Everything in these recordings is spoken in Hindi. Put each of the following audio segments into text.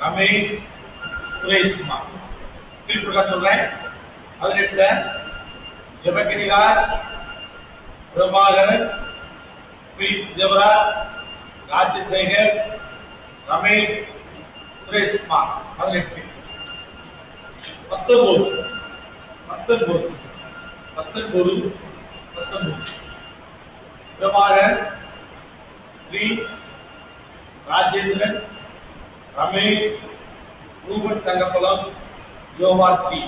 हमें सुरेश कुमार बिल प्रकाश चल रहा है। अगले जबक निगार ब्रह्मागर प्रीत जबरा राज्य सहगर रमेश सुरेश कुमार अगले पत्थर बोल। पत्थर बोल। पत्थर बोलू। पत्थर बोल। ब्रह्मागर प्रीत ராஜேந்திரன் ரமேஷ் ரூபன் தங்கப்பலம் யோவாச்சி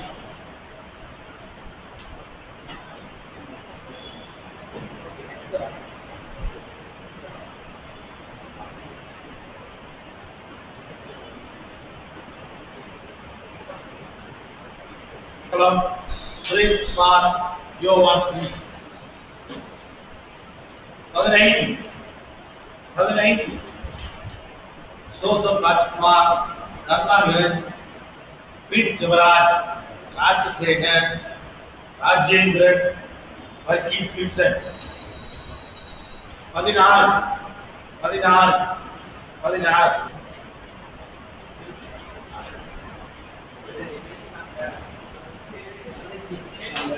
கலம் சுரேஷ்குமார் யோவாச்சி பதினைந்து பதினைந்து Joseph Rajkumar Karunakaran Pete Sivaraj Rajasekar Rajendran Varghese Vinson பதினாறு பதினாறு பதினாறு இந்த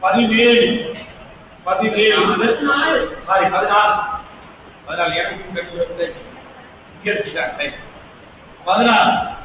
பதினேழு. பதினேழு. சாரி பதினாறு பதினாலு எனக்கும் பதினாறு